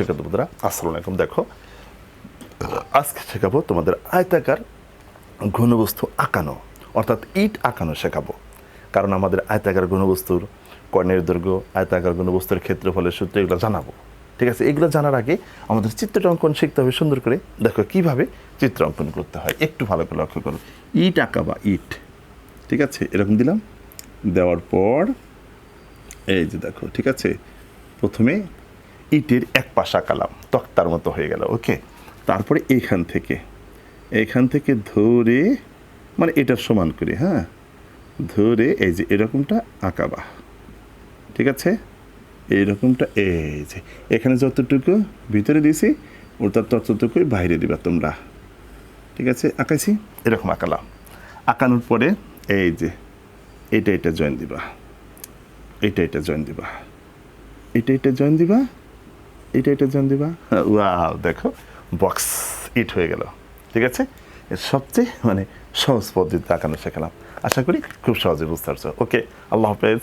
শিক্ষার্থী বন্ধুরা, আসসালামু আলাইকুম, দেখো। আজকে শেখাবো তোমাদের আয়তাকার ঘনবস্তু আঁকানো, অর্থাৎ ইট আঁকানো শেখাবো। কারণ আমাদের আয়তাকার ঘনবস্তুর কর্ণের দৈর্ঘ্য আয়তাকার ঘনবস্তুর ক্ষেত্রফলের সূত্র এগুলো জানাব। ঠিক আছে? এগুলো জানার আগে আমাদের চিত্রটা অঙ্কন শিখতে হবে, সুন্দর করে। দেখো কীভাবে চিত্র অঙ্কন করতে হয়, একটু ভালো করে লক্ষ্য করো। ইট আঁকা বা ইট, ঠিক আছে? এরকম দিলাম। দেওয়ার পর, এই যে দেখো, ঠিক আছে? প্রথমে ইটের এক পাশ আঁকালাম তক্তার মতো হয়ে গেল, ওকে? তারপরে এইখান থেকে এইখান থেকে ধরে মানে এটার সমান করে হ্যাঁ? ধরে এই যে এরকমটা আঁকাবা ঠিক আছে? এইরকমটা এই যে, এখানে যতটুকু ভিতরে দিয়েছি, ওটা ততটুকুই বাইরে দিবা তোমরা, ঠিক আছে? আঁকাইছি? এরকম আঁকালাম। আঁকানোর পরে এই যে, এটা এটা জয়েন দিবা, এটা এটা জয়েন দিবা, এটা এটা জয়েন দিবা এটা এটা জন দিবা? ওয়াও দেখো বক্স ইট হয়ে গেল, ঠিক আছে? এর সবচেয়ে মানে সহজ পদ্ধতি আঁকানো শেখালাম। আশা করি খুব সহজে বুঝতে পারছ। ওকে আল্লাহ হাফেজ।